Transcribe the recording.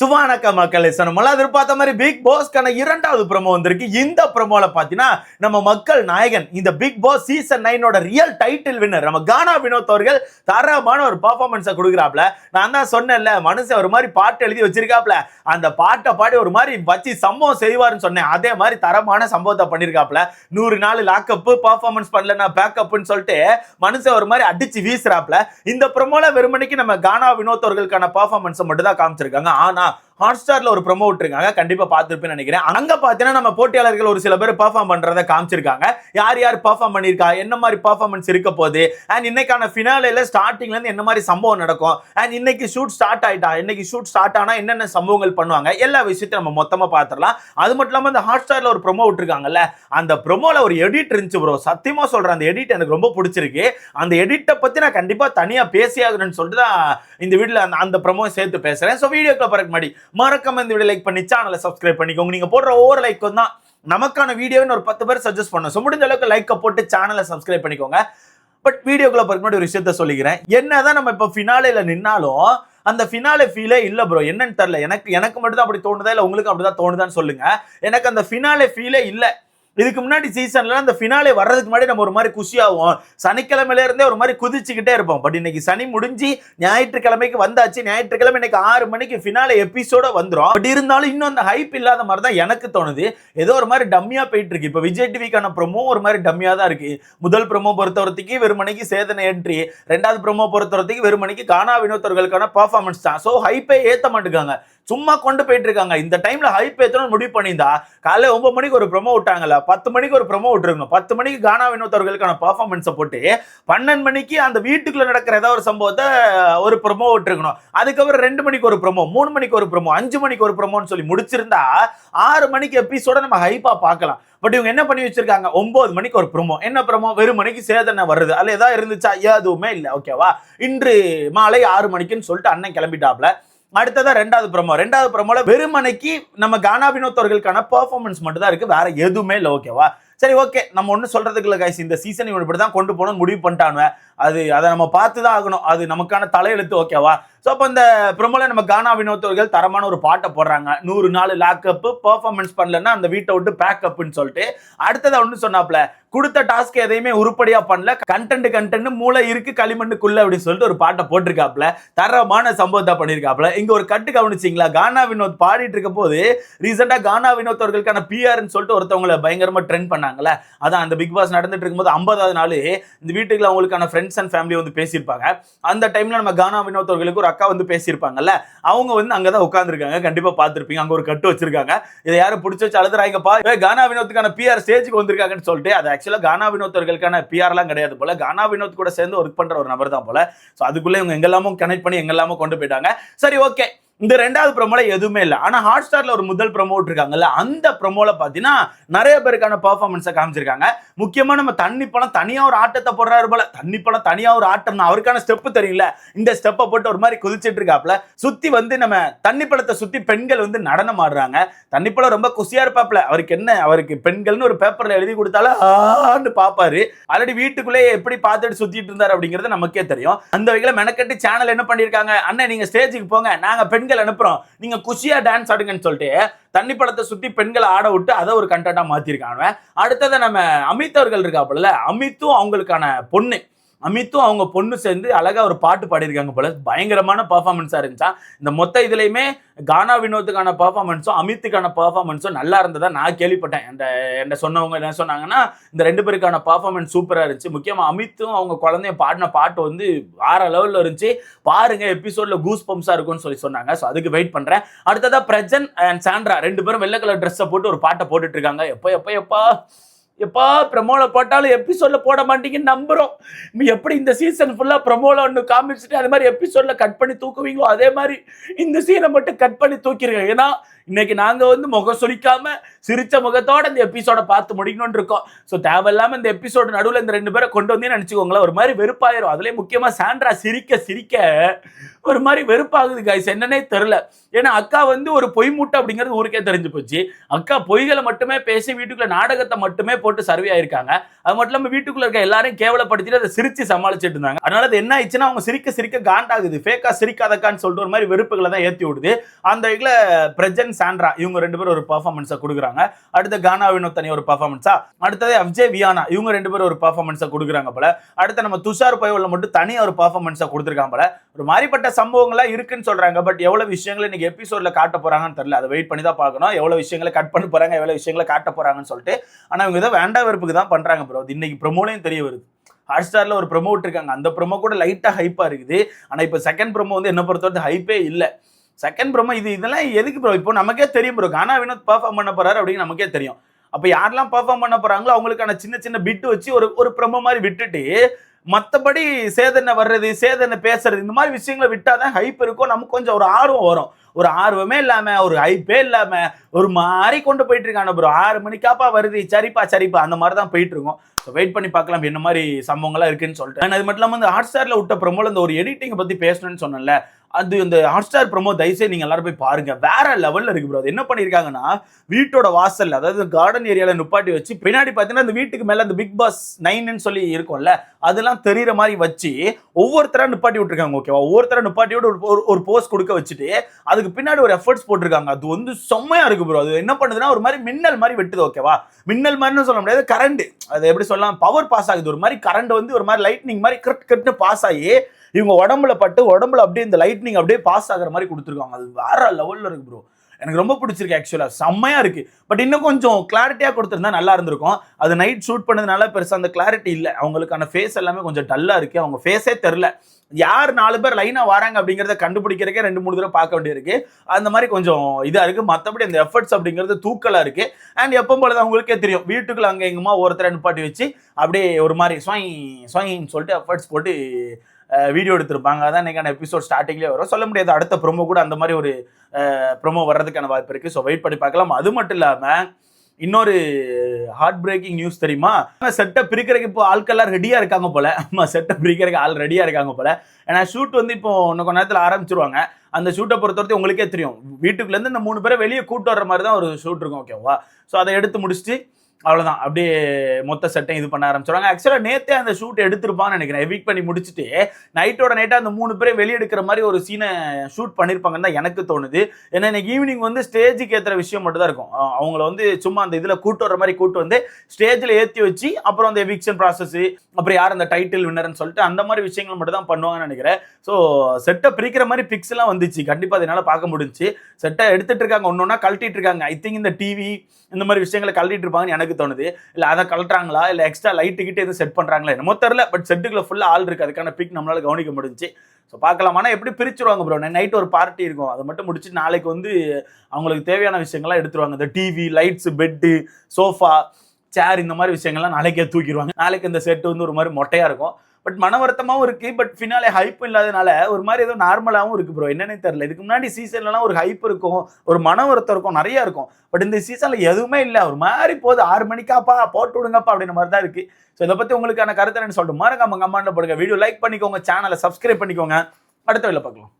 சுவானக்க மக்களை சார் எதிர்பார்த்த மாதிரி பிக் பாஸ்க்கான இரண்டாவது ப்ரமோ வந்திருக்கு. இந்த ப்ரமோல பாத்தீங்கன்னா நம்ம மக்கள் நாயகன் இந்த பிக் பாஸ் சீசன் நைனோட ரியல் டைட்டில் வின்னர் நம்ம கானா வினோத் அவர்கள் தரமான ஒரு பர்ஃபார்மன்ஸை கொடுக்குறாப்ல. நான் தான் சொன்னேன்ல மனுஷன் ஒரு மாதிரி பாட்டு எழுதி வச்சிருக்காப்ல. அந்த பாட்டை பாடி ஒரு மாதிரி வச்சு சம்பவம் செய்வாருன்னு சொன்னேன். அதே மாதிரி தரமான சம்பவத்தை பண்ணியிருக்காப்ல நூறு நாள் லாக்கப்பு பர்ஃபார்மன்ஸ் பண்ணலன்னா பேக்கப்னு சொல்லிட்டு மனுஷன் ஒரு மாதிரி அடிச்சு வீசுறாப்ல. இந்த ப்ரமோல வெறுமனைக்கு நம்ம கானா வினோத் அவர்களுக்கான பர்ஃபார்மன்ஸை மட்டும் தான் காமிச்சிருக்காங்க. ஆனா は、ஹாட் ஸ்டாரில் ஒரு ப்ரொமோ விட்டுருக்காங்க. கண்டிப்பாக பார்த்துருப்பேன்னு நினைக்கிறேன். அங்கே பார்த்தீங்கன்னா நம்ம போட்டியாளர்கள் ஒரு சில பேர் பர்ஃபார்ம் பண்ணுறத காமிச்சிருக்காங்க. யார் யார் பர்ஃபார்ம் பண்ணியிருக்கா? என்ன மாதிரி பர்ஃபார்மன்ஸ் இருக்க போகுது? அண்ட் இன்னைக்கான ஃபினாலேல ஸ்டார்டிங்லேருந்து என்ன மாதிரி சம்பவம் நடக்கும்? அண்ட் இன்னைக்கு ஷூட் ஸ்டார்ட் ஆகிட்டா இன்னைக்கு ஷூட் ஸ்டார்ட் ஆனால் என்னென்ன சம்பவங்கள் பண்ணுவாங்க? எல்லா விஷயத்தையும் நம்ம மொத்தமாக பார்த்துடலாம். அது மட்டும் இல்லாமல் இந்த ஹாட் ஸ்டாரில் ஒரு ப்ரொமோ விட்டுருக்காங்கல்ல அந்த ப்ரொமோவில் ஒரு எடிட் இருந்துச்சு ப்ரோ சத்தியமாக சொல்கிறேன் அந்த எடிட் எனக்கு ரொம்ப பிடிச்சிருக்கு. அந்த எடிட்டை பற்றி நான் கண்டிப்பாக தனியாக பேசியாகணும்னு சொல்லிட்டு தான் இந்த வீட்டில் அந்த அந்த ப்ரொமோ சேர்த்து பேசுகிறேன் ஸோ வீடியோக்கில் பிறகு முன்னாடி மறக்காம இந்த வீடியோ லைக் பண்ணி சேனலை சப்ஸ்கிரைப் பண்ணிக்கோங்க. நீங்க போடுற ஒவ்வொரு லைக்கும் தான் நமக்கான வீடியோன்னு ஒரு பத்து பேர் சஜஸ்ட் பண்ணும் ஸோ முடிஞ்ச அளவுக்கு லைக்கை போட்டு சேனலை சப்ஸ்கிரைப் பண்ணிக்கோங்க. பட் வீடியோக்குள்ள பிறகு ஒரு விஷயத்த சொல்லிக்கிறேன். என்னதான் நம்ம இப்போ ஃபினாலேல நின்னாலும் அந்த ஃபினாலே ஃபீலே இல்லை ப்ரோ என்னன்னு தெரில எனக்கு எனக்கு மட்டும் தான் அப்படி தோணுதா? இல்லை உங்களுக்கு அப்படிதான் தோணுதான்னு சொல்லுங்க. எனக்கு அந்த ஃபினாலே ஃபீலே இல்லை. இதுக்கு முன்னாடி சீசன்ல அந்த ஃபினாலே வர்றதுக்கு முன்னாடி நம்ம ஒரு மாதிரி குஷியாகும் சனிக்கிழமையில இருந்தே ஒரு மாதிரி குதிச்சுக்கிட்டே இருப்போம். பட் இன்னைக்கு சனி முடிஞ்சு ஞாயிற்றுக்கிழமைக்கு வந்தாச்சு. ஞாயிற்றுக்கிழமை இன்னைக்கு ஆறு மணிக்கு ஃபினாலே எபிசோட வந்துடும் பட் இருந்தாலும் இன்னும் அந்த ஹைப் இல்லாத மாதிரி தான் எனக்கு தோணுது. ஏதோ ஒரு மாதிரி டம்மியா போயிட்டு இருக்கு இப்போ விஜய் டிவிக்கான ப்ரொமோ ஒரு மாதிரி டம்மியா தான் இருக்கு. முதல் ப்ரொமோ பொறுத்தவரத்துக்கு வெறுமனைக்கு சேதனை என்ட்ரி ரெண்டாவது ப்ரொமோ பொறுத்தவரத்துக்கு வெறுமனைக்கு கானா வினோத்தர்களுக்கான பர்ஃபார்மன்ஸ் தான். ஸோ ஹைப்பே ஏற்ற மாட்டேங்காங்க சும்மா கொண்டு போயிட்டு இருக்காங்க இந்த டைம்ல ஹைப் ஏத்தணும்னு முடிவு பண்ணியிருந்தா காலையில் ஒன்பது மணிக்கு ஒரு ப்ரொமோ விட்டாங்கல்ல பத்து மணிக்கு ஒரு ப்ரொமோ விட்டுருங்க பத்து மணிக்கு கானா வினோத் அவர்களுக்கான பர்ஃபார்மன்ஸை போட்டு பன்னெண்டு மணிக்கு அந்த வீட்டுக்குள்ள நடக்கிற ஏதாவது ஒரு சம்பவத்தை ஒரு ப்ரொமோ விட்டுருக்கணும். அதுக்கப்புறம் ரெண்டு மணிக்கு ஒரு ப்ரொமோ மூணு மணிக்கு ஒரு ப்ரொமோ அஞ்சு மணிக்கு ஒரு ப்ரொமோன்னு சொல்லி முடிச்சிருந்தா ஆறு மணிக்கு எபிசோட நம்ம ஹைப்பா பார்க்கலாம். பட் இவங்க என்ன பண்ணி வச்சிருக்காங்க? ஒன்பது மணிக்கு ஒரு ப்ரொமோ என்ன ப்ரொமோ வெறும் மணிக்கு சேதனை வருது. அல்ல ஏதாவது இருந்துச்சா? எதுவுமே இல்லை. ஓகேவா இன்று மாலை ஆறு மணிக்குன்னு சொல்லிட்டு அண்ணன் கிளம்பிட்டாப்ல. அடுத்ததான் ரெண்டாவது ப்ரமோ ரெண்டாவது ப்ரமோல வெறுமனைக்கு நம்ம கானா வினோத்தவர்களுக்கான பெர்ஃபார்மன்ஸ் மட்டும் தான் இருக்கு. வேற எதுவுமே இல்லை ஓகேவா சரி ஓகே நம்ம ஒன்றும் சொல்கிறதுக்கு இல்லை கைஸ் இந்த சீசன் இவன் இப்படி தான் கொண்டு போகணும்னு முடிவு பண்ணிட்டானுவேன் அது அதை நம்ம பார்த்து தான் ஆகணும். அது நமக்கான தலையெழுத்து ஓகேவா ஸோ அப்போ இந்த ப்ரொமோல நம்ம கானா வினோத்தவர்கள் தரமான ஒரு பாட்டை போடுறாங்க. நூறு நாள் லாக்கப்பு பெர்ஃபார்மன்ஸ் பண்ணலன்னா அந்த வீட்டை விட்டு பேக்கப்னு சொல்லிட்டு. அடுத்ததை ஒன்று சொன்னாப்ல கொடுத்த டாஸ்க் எதையுமே உருப்படியா பண்ணல கண்டென்ட் கண்டென்ட் மூளை இருக்கு களிமண்ணுக்குள்ள அப்படின்னு சொல்லிட்டு ஒரு பாட்டை போட்டிருக்காப்ல தரமான சம்பவத்தை பண்ணியிருக்காப்ல இங்க ஒரு கட்டு கவனிச்சிங்களா? கானா வினோத் பாடிட்டு இருக்க போது ரீசெண்டா கானா வினோத் அவர்களுக்கான பிஆர்னு சொல்லிட்டு ஒருத்தவங்களை பயங்கரமா ட்ரெண்ட் பண்ணாங்கல்ல. அதான் அந்த பிக் பாஸ் நடந்துட்டு இருக்கும்போது ஐம்பதாவது நாள் இந்த வீட்டுக்குள்ள அவங்களுக்கான ஃப்ரெண்ட்ஸ் அண்ட் ஃபேமிலி வந்து பேசியிருப்பாங்க. அந்த டைம்ல நம்ம கானா வினோத் அவர்களுக்கு ஒரு அக்கா வந்து பேசியிருப்பாங்கல்ல அவங்க வந்து அங்கே தான் உட்காந்துருக்காங்க கண்டிப்பாக பார்த்துருப்பீங்க. அங்கே ஒரு கட்டு வச்சிருக்காங்க. இதை யாரும் பிடிச்சி வச்சு அழுதுறாங்கப்பா. கானா வினோத்துக்கான பிஆர் ஸ்டேஜுக்கு வந்திருக்காங்கன்னு சொல்லிட்டு அது ஆக்சுவலாக கானா வினோத்தர்களுக்கான பிஆர்லாம் கிடையாது போல. கானா வினோத் கூட சேர்ந்து ஒர்க் பண்ணுற ஒரு நபர் தான் போல. ஸோ அதுக்குள்ளே இவங்க எங்கெல்லாமும் கனெக்ட் பண்ணி எங்கெல்லாமும் கொண்டு போயிட்டாங்க. சரி ஓகே இந்த ரெண்டாவது ப்ரோமோல எதுவுமே இல்லை. ஆனால் ஹாட் ஸ்டார்ல ஒரு முதல் ப்ரமோட் இருக்காங்கல்ல அந்த ப்ரோமோல பார்த்தீங்கன்னா நிறைய பேருக்கான பெர்ஃபார்மன்ஸை காமிச்சிருக்காங்க. முக்கியமாக நம்ம தண்ணி பழம் தனியாக ஒரு ஆட்டத்தை போடுறாரு போல தண்ணி பழம் தனியாக ஒரு ஆட்டம் அவருக்கான ஸ்டெப்பு தெரியல. இந்த ஸ்டெப்பை போட்டு ஒரு மாதிரி குதிச்சிட்டு இருக்காப்ல. சுத்தி வந்து நம்ம தண்ணி பழத்தை சுற்றி பெண்கள் வந்து நடனம் ஆடுறாங்க. தண்ணி பழம் ரொம்ப குசியாக இருப்பாப்ல. அவருக்கு என்ன? அவருக்கு பெண்கள்னு ஒரு பேப்பரில் எழுதி கொடுத்தாலும் ஆன்னு பாப்பாரு. ஆல்ரெடி வீட்டுக்குள்ளேயே எப்படி பார்த்துட்டு சுற்றிட்டு இருந்தார் அப்படிங்கிறது நமக்கே தெரியும். அந்த வகையில் மெனக்கட்டு சேனல் என்ன பண்ணியிருக்காங்க அண்ணன் நீங்க ஸ்டேஜுக்கு போங்க. நாங்க பெண்கள் அனுப்புறோம். நீங்க குஷியா டான்ஸ் ஆடுங்கன்னு சொல்லிட்டு தண்ணி படத்தை சுத்தி பெண்களை ஆட விட்டு அதை ஒரு கண்டென்ட்டா மாத்திருக்காங்க அடுத்தது நம்ம அமித் அவர்கள் இருக்காப்புல அமித்தும் அவங்களுக்கான பொண்ணு. அமித்தும் அவங்க பொண்ணு சேர்ந்து அழகாக ஒரு பாட்டு பாடியிருக்காங்க போல. பயங்கரமான பர்ஃபார்மன்ஸாக இருந்துச்சா? இந்த மொத்த இதுலையுமே கானா வினோத்துக்கான பர்ஃபார்மன்ஸும் அமித்துக்கான பர்ஃபார்மன்ஸும் நல்லா இருந்ததா நான் கேள்விப்பட்டேன். அந்த என்ன சொன்னவங்க என்ன சொன்னாங்கன்னா இந்த ரெண்டு பேருக்கான பர்ஃபார்மன்ஸ் சூப்பராக இருந்துச்சு. முக்கியமாக அமித்தும் அவங்க குழந்தைய பாடின பாட்டு வந்து வேற லெவலில் இருந்துச்சு. பாருங்க எபிசோட்ல கூஸ் பம்ஸாக இருக்கும்னு சொல்லி சொன்னாங்க. ஸோ அதுக்கு வெயிட் பண்ணுறேன் அடுத்ததாக பிரஜன் அண்ட் சாண்ட்ரா. ரெண்டு பேரும் வெள்ளை கலர் ட்ரெஸ்ஸை போட்டு ஒரு பாட்டை போட்டுட்டு இருக்காங்க. எப்போ எப்போ எப்போ? எப்பா ப்ரமோல போட்டாலும் எபிசோட்ல போட மாட்டீங்கன்னு நம்புறோம். நீ எப்படி இந்த சீசன் ஃபுல்லா ப்ரமோல ஒன்று காமிச்சிட்டு அது மாதிரி எபிசோட்ல கட் பண்ணி தூக்குவீங்களோ அதே மாதிரி இந்த சீனை மட்டும் கட் பண்ணி தூக்கிருங்க. ஏன்னா இன்னைக்கு நாங்கள் வந்து முகம் சொலிக்காம சிரிச்ச முகத்தோட இந்த எபிசோட பார்த்து முடிக்கணும்னு இருக்கோம். ஸோ தேவையில்லாம இந்த எபிசோட நடுவில் இந்த ரெண்டு பேரை கொண்டு வந்தே நினச்சிக்கோங்களேன். ஒரு மாதிரி வெறுப்பாயிரும். அதுலேயே முக்கியமாக சாண்ட்ரா சிரிக்க சிரிக்க ஒரு மாதிரி வெறுப்பாகுது கைஸ் என்னன்னே தெரில ஏன்னா அக்கா வந்து ஒரு பொய் மூட்டை அப்படிங்கிறது ஊருக்கே தெரிஞ்சு போச்சு. அக்கா பொய்களை மட்டுமே பேசி வீட்டுக்குள்ள நாடகத்தை மட்டுமே போட்டு சர்வே ஆயிருக்காங்க. அது மட்டும் இல்லாமல் வீட்டுக்குள்ள இருக்க எல்லாரையும் கேவலப்படுத்திட்டு அதை சிரிச்சு சமாளிச்சிட்டு இருந்தாங்க. அதனால அது என்ன ஆயிடுச்சுன்னா அவங்க சிரிக்க சிரிக்க காண்டாகுது. ஃபேக்கா சிரிக்காதக்கான்னு சொல்லிட்டு ஒரு மாதிரி வெறுப்புகளை தான் ஏற்றி விடுது. அந்த இதில் பிரஜன் சாண்ட்ரா இவங்க ரெண்டு பேரும் ஒரு பர்ஃபார்மன்ஸை கொடுக்குறாங்க. அடுத்து கானா வினோத் தனி ஒரு பர்ஃபார்மன்ஸா அடுத்தது அப்ஜே வியானா இவங்க ரெண்டு பேரும் ஒரு பர்ஃபார்மன்ஸை கொடுக்குறாங்க போல. அடுத்து நம்ம துஷார் பயவில் மட்டும் தனியாக ஒரு பர்ஃபார்மன்ஸை கொடுத்துருக்காங்க போல. ஒரு மாதிரிப்பட்ட சம்பவங்களாக இருக்குன்னு சொல்கிறாங்க பட் எவ்வளோ விஷயங்களை இன்னைக்கு எபிசோடில் காட்ட போகிறாங்கன்னு தெரியல. அதை வெயிட் பண்ணி தான் பார்க்கணும். எவ்வளோ விஷயங்களை கட் பண்ண போகிறாங்க எவ்வளோ விஷயங்களை காட்ட போகிறாங்கன்னு சொல்லிட்டு. ஆனால் இவங்க இதை வேண்டா வெறுப்புக்கு தான் பண்ணுறாங்க ப்ரோ அது இன்னைக்கு ப்ரொமோலையும் தெரிய வருது. ஹாட் ஸ்டாரில் ஒரு ப்ரொமோ விட்டுருக்காங்க அந்த ப்ரொமோ கூட லைட்டாக ஹைப்பாக இருக்குது. ஆனால் இப்போ செகண்ட் ப்ரொமோ வந்து என்ன பொறுத்தவரை ஹைப்பே இல்லை. செகண்ட் ப்ரோமோ இது இதெல்லாம் எதுக்கு ப்ரோ இப்போ நமக்கே தெரியும் ப்ரோ கானா வினோத் பர்ஃபார்ம் பண்ண போறாரு அப்படின்னு நமக்கே தெரியும். அப்போ யாரெல்லாம் பர்ஃபார்ம் பண்ண போறாங்களோ அவங்களுக்கான சின்ன சின்ன பிட்டு வச்சு ஒரு ஒரு ப்ரொமோ மாதிரி விட்டுட்டு மற்றபடி சேதனை வர்றது சேதனை பேசுறது இந்த மாதிரி விஷயங்களை விட்டாதான் ஹைப் இருக்கும். நமக்கு கொஞ்சம் ஒரு ஆர்வம் வரும். ஒரு ஆர்வமே இல்லாம ஒரு ஹைப்பே இல்லாம ஒரு மாதிரி கொண்டு போயிட்டு இருக்காங்க ப்ரோ ஆறு மணிக்காப்பா வருது. சரிப்பா சரிப்பா. அந்த மாதிரி தான் போயிட்டு இருக்கோம். ஸோ வெயிட் பண்ணி பார்க்கலாம். என்ன மாதிரி சம்பவங்கள்லாம் இருக்குன்னு சொல்லிட்டு. அது மட்டும் இல்லாமல் இந்த ஹாட் ஸ்டாரில் விட்ட ப்ரமோல இந்த ஒரு எடிட்டிங்கை பற்றி பேசணும்னு சொன்னேன்ல. அது இந்த ஹாட் ஸ்டார் ப்ரமோ தயவுசெய்து நீங்கள் எல்லாரும் போய் பாருங்க. வேற லெவலில் இருக்கு ப்ரோ அது என்ன பண்ணியிருக்காங்கன்னா வீட்டோட வாசல் அதாவது கார்டன் ஏரியாவில் நுப்பாட்டி வச்சு பின்னாடி பார்த்தீங்கன்னா அந்த வீட்டுக்கு மேலே அந்த பிக் பாஸ் நைன்னு சொல்லி இருக்கும்ல அதெல்லாம் தெரிகிற மாதிரி வச்சு ஒவ்வொருத்தராக நிப்பாட்டி விட்டுருக்காங்க ஓகேவா ஒவ்வொருத்தராக நுப்பாட்டியோட ஒரு- ஒரு ஒரு போஸ்ட் கொடுக்க வச்சுட்டு அதுக்கு பின்னாடி ஒரு எஃபர்ட்ஸ் போட்டிருக்காங்க. அது வந்து செம்மையாக இருக்கு ப்ரோ அது என்ன பண்ணுதுன்னா ஒரு மாதிரி மின்னல் மாதிரி வெட்டுது ஓகேவா மின்னல் மாதிரின்னு சொல்ல முடியாது கரண்ட் அது எப்படி சொல்லலாம்? பவர் பாஸ் ஆகுது. ஒரு மாதிரி கரண்ட் வந்து ஒரு மாதிரி லைட்னிங் மாதிரி கரெக்ட் கிரிட்னு பாஸ் ஆகி இவங்க உடம்புல பட்டு உடம்புல அப்படியே இந்த லைட்னிங் அப்படியே பாஸ் ஆகுற மாதிரி கொடுத்துருக்காங்க. அது வேற லெவலில் இருக்கு ப்ரோ எனக்கு ரொம்ப பிடிச்சிருக்கு ஆக்சுவலாக செம்மையாக இருக்கு. பட் இன்னும் கொஞ்சம் கிளாரிட்டியாக கொடுத்துருந்தா நல்லா இருந்திருக்கும். அது நைட் ஷூட் பண்ணதுனால பெருசாக அந்த கிளாரிட்டி இல்லை. அவங்களுக்கான ஃபேஸ் எல்லாமே கொஞ்சம் டல்லாக இருக்கு. அவங்க ஃபேஸே தெரில. யார் நாலு பேர் லைனாக வராங்க அப்படிங்கிறத கண்டுபிடிக்கிறக்கே ரெண்டு மூணு தடவை பார்க்க வேண்டியிருக்கு. அந்த மாதிரி கொஞ்சம் இதாக இருக்குது மற்றபடி அந்த எஃபர்ட்ஸ் அப்படிங்கிறது தூக்கலாக இருக்குது அண்ட் எப்போ போல தான் தெரியும். வீட்டுக்குள்ள அங்கே எங்கம்மா ஒருத்தரை நிப்பாட்டி வச்சு அப்படியே ஒரு மாதிரி ஸ்வாய் ஸ்வாயின்னு சொல்லிட்டு எஃபர்ட்ஸ் போட்டு வீடியோ எடுத்திருப்பாங்க. அதான் இன்றைக்கான எபிசோட் ஸ்டார்டிங்லேயே வரும். சொல்ல முடியாது அடுத்த ப்ரோமோ கூட அந்த மாதிரி ஒரு ப்ரொமோ வர்றதுக்கான வாய்ப்பு இருக்குது ஸோ வெயிட் பண்ணி பார்க்கலாம். அது மட்டும் இல்லாமல் இன்னொரு ஹார்ட் பிரேக்கிங் நியூஸ் தெரியுமா செட்டை பிரிக்கிறதுக்கு இப்போ ஆட்கள்லாம் ரெடியாக இருக்காங்க போல. ஆமா செட்டை பிரிக்கிறதுக்கு ஆள் ரெடியாக இருக்காங்க போல. ஏன்னா ஷூட் வந்து இப்போ இன்னும் கொஞ்ச நேரத்தில் ஆரம்பிச்சிருவாங்க. அந்த ஷூட்டை பொறுத்தவரைக்கும் உங்களுக்கே தெரியும். வீட்டுக்குள்ளேருந்து இந்த மூணு பேரை வெளியே கூட்டு வர்ற மாதிரி தான் ஒரு ஷூட் இருக்கும் ஓகேவா ஸோ அதை எடுத்து முடிச்சுட்டு அவ்வளோதான் அப்படியே மொத்த செட்டையும் இது பண்ண ஆரம்பிச்சிடுவாங்க ஆக்சுவலாக நேத்தே அந்த ஷூட் எடுத்திருப்பான்னு நினைக்கிறேன். எவிக் பண்ணி முடிச்சுட்டு நைட்டோட நைட்டாக அந்த மூணு பேரை வெளியே எடுக்கிற மாதிரி ஒரு சீனை ஷூட் பண்ணியிருப்பாங்கன்னு தான் எனக்கு தோணுது. ஏன்னா இன்னைக்கு ஈவினிங் வந்து ஸ்டேஜுக்கு ஏற்றுற விஷயம் மட்டும் தான் இருக்கும். அவங்கள வந்து சும்மா அந்த இதில் கூட்டு வர மாதிரி கூட்டு வந்து ஸ்டேஜில் ஏற்றி வச்சு அப்புறம் அந்த எவிக்ஷன் ப்ராசஸ் அப்புறம் யார் அந்த டைட்டில் வின்னர்னு சொல்லிட்டு அந்த மாதிரி விஷயங்கள் மட்டும் தான் பண்ணுவாங்கன்னு நினைக்கிறேன். ஸோ செட்டை பிரிக்கிற மாதிரி பிக்ஸ் எல்லாம் வந்துச்சு. கண்டிப்பாக அதனால பார்க்க முடிஞ்சுச்சு. செட்டை எடுத்துகிட்டு இருக்காங்க. ஒன்று ஒன்றா கழட்டிட்டு இருக்காங்க. ஐ திங்க் இந்த டிவி இந்த மாதிரி விஷயங்களை கழட்டிட்டு இருப்பாங்கன்னு எனக்கு தோணுது. இல்லை அதை கலட்டுறாங்களா இல்லை எக்ஸ்ட்ரா லைட்டு கிட்ட எதுவும் செட் பண்ணுறாங்களா என்னமோ தெரில பட் செட்டுக்குள்ள ஃபுல்லாக ஆள் இருக்குது அதுக்கான பிக் நம்மளால கவனிக்க முடிஞ்சு ஸோ பார்க்கலாம். ஆனால் எப்படி பிரிச்சுருவாங்க ப்ரோ நைட் ஒரு பார்ட்டி இருக்கும். அதை மட்டும் முடிச்சுட்டு நாளைக்கு வந்து அவங்களுக்கு தேவையான விஷயங்கள்லாம் எடுத்துருவாங்க. இந்த TV lights bed sofa chair இந்த மாதிரி விஷயங்கள்லாம் நாளைக்கே தூக்கிடுவாங்க. நாளைக்கு இந்த செட்டு வந்து ஒரு மாதிரி மொட்டையாக இருக்கும். பட் மன வருத்தமாகவும் இருக்கு. பட் ஃபினாலே ஹைப் இல்லாதனால ஒரு மாதிரி ஏதோ நார்மலாகவும் இருக்கு ப்ரோ என்னன்னே தெரியல. இதுக்கு முன்னாடி சீசன்லலாம் ஒரு ஹைப் இருக்கும் ஒரு மன வருத்தம் இருக்கும் நிறைய இருக்கும். பட் இந்த சீசன்ல எதுவுமே இல்லை. ஒரு மாதிரி போகுது. ஆறு மணிக்காப்பா போட்டு விடுங்கப்பா அப்படின்ற மாதிரி தான் இருக்கு. ஸோ இதை பத்தி உங்களுக்கான கருத்து என்ன சொல்லிட்டு மறக்காம கமெண்ட்ல போடுங்க. வீடியோ லைக் பண்ணிக்கோங்க. சேனலை சப்ஸ்கிரைப் பண்ணிக்கோங்க. அடுத்த வேலை பார்க்கலாம்.